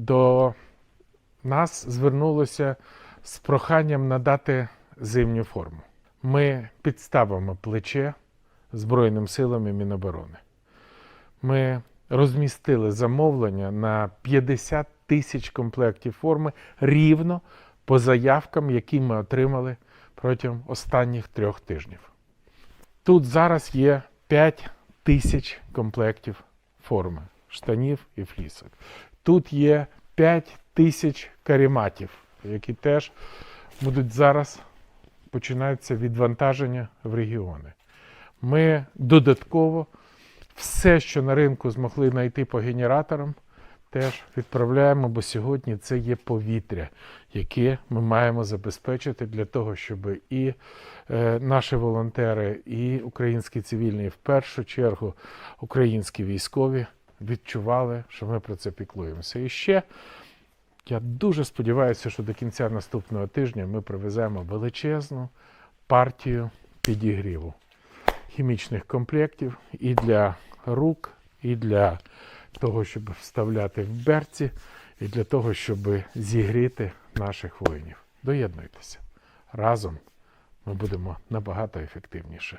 До нас звернулося з проханням надати зимню форму. Ми підставимо плече Збройним силам і Міноборони. Ми розмістили замовлення на 50 тисяч комплектів форми рівно по заявкам, які ми отримали протягом останніх трьох тижнів. Тут зараз є 5 тисяч комплектів форми, штанів і флісок. Тут є 5 тисяч каріматів, які теж будуть зараз починаються відвантаження в регіони. Ми додатково все, що на ринку змогли знайти по генераторам, теж відправляємо, бо сьогодні це є повітря, яке ми маємо забезпечити для того, щоб і е, наші волонтери, і українські цивільні, в першу чергу українські військові відчували, що ми про це піклуємося. І ще я дуже сподіваюся, що до кінця наступного тижня ми привеземо величезну партію підігріву хімічних комплектів і для рук, і для того, щоб вставляти в берці, і для того, щоб зігріти наших воїнів. Доєднуйтеся. Разом ми будемо набагато ефективніше